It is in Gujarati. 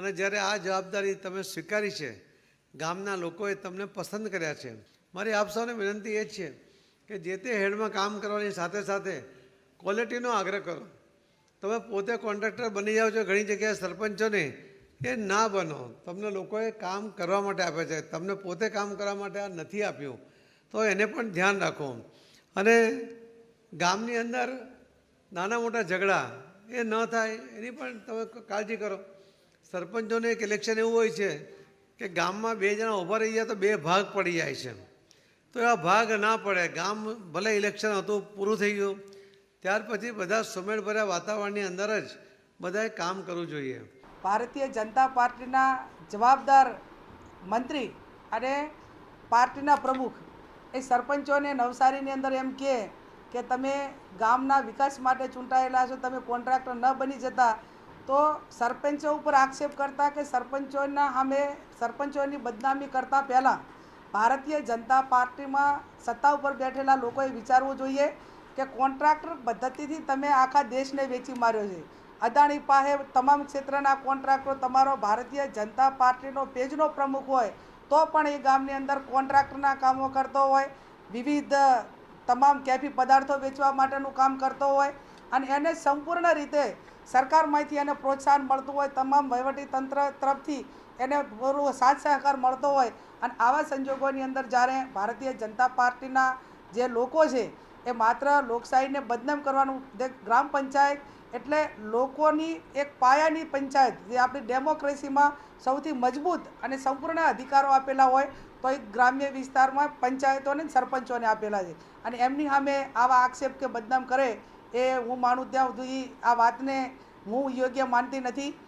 અને જ્યારે આ જવાબદારી તમે સ્વીકારી છે, ગામના લોકોએ તમને પસંદ કર્યા છે. મારી આપ સૌને વિનંતી એ છે કે જે તે હેડમાં કામ કરવાની સાથે સાથે ક્વોલિટીનો આગ્રહ કરો. તમે પોતે કોન્ટ્રાક્ટર બની જાઓ છો, ઘણી જગ્યાએ સરપંચોને એ ના બનો. તમને લોકોએ કામ કરવા માટે આપે છે. તમને પોતે કામ કરવા માટે આ નથી આપ્યું, તો એને પણ ધ્યાન રાખો. અને ગામની અંદર નાના મોટા ઝઘડા એ ન થાય, એની પણ તમે કાળજી કરો. સરપંચોને એક ઇલેક્શન એવું હોય છે કે ગામમાં બે જણા ઊભા રહી જાય તો બે ભાગ પડી જાય છે. તો એવા ભાગ ના પડે, ગામ ભલે ઇલેક્શન હતું, પૂરું થઈ ગયું. ત્યાર પછી બધા સુમેળભર્યા વાતાવરણની અંદર જ બધાએ કામ કરવું જોઈએ. ભારતીય જનતા પાર્ટીના જવાબદાર મંત્રી અને પાર્ટીના પ્રમુખ એ સરપંચોને નવસારીની અંદર એમ કહે કે તમે ગામના વિકાસ માટે ચૂંટાયેલા છો, તમે કોન્ટ્રાક્ટર ન બની જતા તો સરપંચો ઉપર આક્ષેપ કરતા કે સરપંચોના અમે સરપંચોની બદનામી કરતા પહેલાં ભારતીય જનતા પાર્ટીમાં સત્તા ઉપર બેઠેલા લોકોએ વિચારવું જોઈએ કે કોન્ટ્રાક્ટર પદ્ધતિથી તમે આખા દેશને વેચી માર્યો છે. અદાણી પાસે તમામ ક્ષેત્રના કોન્ટ્રાક્ટરો તમારો ભારતીય જનતા પાર્ટીનો પેજનો પ્રમુખ હોય તો પણ એ ગામની અંદર કોન્ટ્રાક્ટરના કામો કરતો હોય, વિવિધ તમામ કેફી પદાર્થો વેચવા માટેનું કામ કરતો હોય અને એને સંપૂર્ણ રીતે સરકારમાંથી એને પ્રોત્સાહન મળતું હોય, તમામ તંત્ર તરફથી એને પૂરો સાથ સહકાર મળતો હોય. અને આવા સંજોગોની અંદર જ્યારે ભારતીય જનતા પાર્ટીના જે લોકો છે, એ માત્ર લોકશાહીને બદનામ કરવાનું ગ્રામ પંચાયત એટલે લોકોની એક પાયાની પંચાયત, જે આપણી ડેમોક્રેસીમાં સૌથી મજબૂત અને સંપૂર્ણ અધિકારો આપેલા હોય, તો એ ગ્રામ્ય વિસ્તારમાં પંચાયતોને સરપંચોને આપેલા છે. અને એમની સામે આવા આક્ષેપ કે બદનામ કરે એ હું માનું ત્યાં સુધી આ વાતને હું યોગ્ય માનતી નથી.